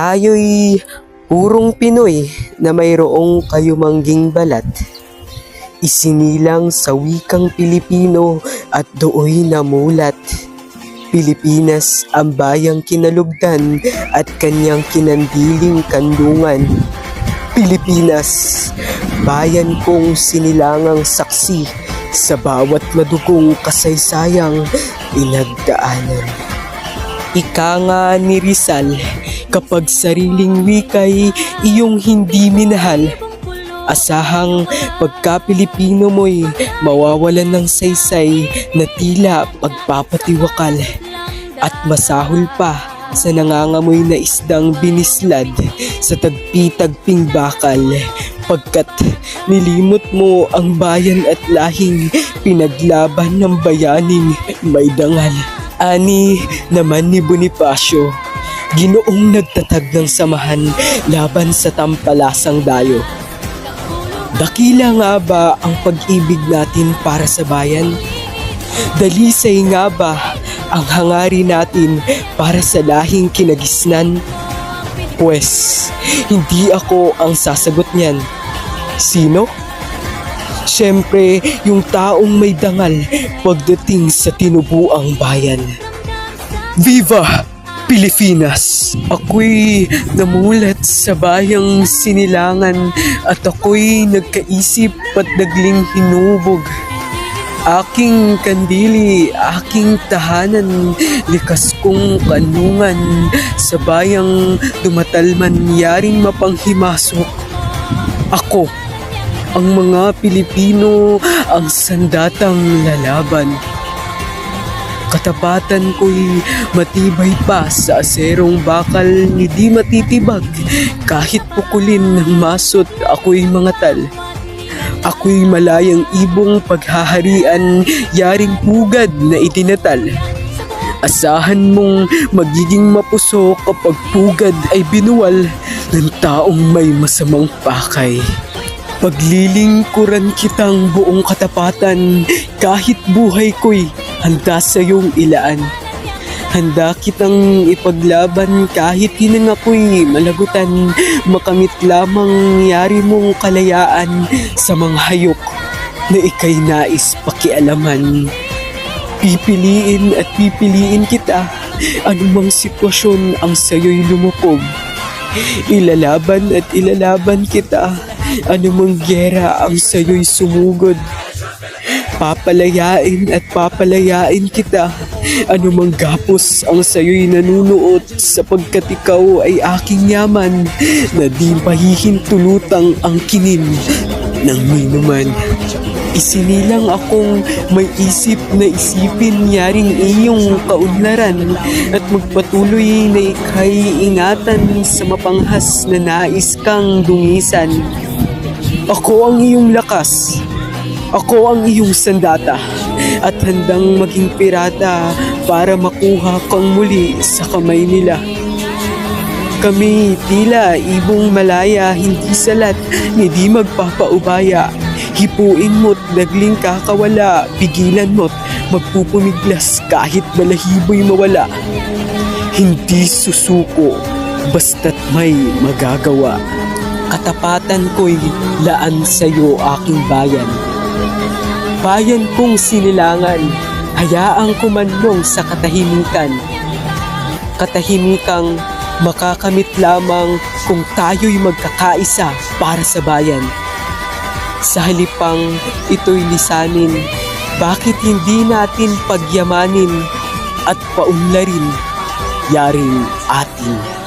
Tayo'y purong Pinoy na mayroong kayumangging balat. Isinilang sa wikang Pilipino at dooy namulat. Pilipinas ang bayang kinalugdan at kanyang kinandiling kandungan. Pilipinas, bayan kong sinilangang saksi sa bawat madugong kasaysayang inagdaanan. Ika nga ni Rizal, kapag sariling wikay iyong hindi minahal, asahang pagka Pilipino mo'y mawawalan ng saysay na tila pagpapatiwakal. At masahol pa sa nangangamoy na isdang binislad sa tagpi-tagping bakal. Pagkat nilimot mo ang bayan at lahing pinaglaban ng bayaning may dangal. Ani naman ni Bonifacio, ginoong nagtatag ng samahan laban sa tampalasang dayo. Dakila nga ba ang pag-ibig natin para sa bayan? Dalisay nga ba ang hangarin natin para sa lahing kinagisnan? Pwes, hindi ako ang sasagot niyan. Sino? Siyempre, yung taong may dangal pagdating sa tinubuang bayan. Viva Pilipinas! Ako'y namulat sa bayang sinilangan at ako'y nagkaisip at nagling hinubog. Aking kandili, aking tahanan, likas kong kanungan, sa bayang dumatalman yaring mapanghimasok. Ako, ang mga Pilipino, ang sandatang lalaban. Katapatan ko'y matibay pa sa aserong bakal ni di matitibag kahit pukulin ng masot ako'y mangatal. Ako'y malayang ibong paghaharian yaring pugad na itinatal. Asahan mong magiging mapuso kapag pugad ay binuwal ng taong may masamang pakay. Paglilingkuran kitang buong katapatan kahit buhay ko'y handa sa iyong ilaan. Handa kitang ipaglaban kahit hinang ako'y malagutan, makamit lamang yari mong kalayaan sa mga hayok na ikay nais pakialaman. Pipiliin at pipiliin kita anumang sitwasyon ang sayo'y lumupog. Ilalaban at ilalaban kita anumang gera ang sayo'y sumugod. Papalayain at papalayain kita anumang gapos ang sayo'y nanunuot sapagkat ikaw ay aking yaman na di pahihintulutang ang kinin ng minuman. Isinilang akong may isip na isipin yaring iyong kaunlaran at magpatuloy na ikay ingatan sa mapanghas na nais kang dungisan. Ako ang iyong lakas. Ako ang iyong sandata at handang maging pirata para makuha kang muli sa kamay nila. Kami tila ibong malaya hindi salat ni di magpapaubaya. Hipuin mo't nagling kakawala, pigilan mo't magpupumiglas kahit balahibo'y mawala. Hindi susuko basta't may magagawa. Katapatan ko'y laan sa'yo aking bayan. Bayan kong sinilangan, hayaang kumanlong sa katahimikan. Katahimikang makakamit lamang kung tayo'y magkakaisa para sa bayan. Sa halipang ito'y lisanin, bakit hindi natin pagyamanin at paunlarin yaring ating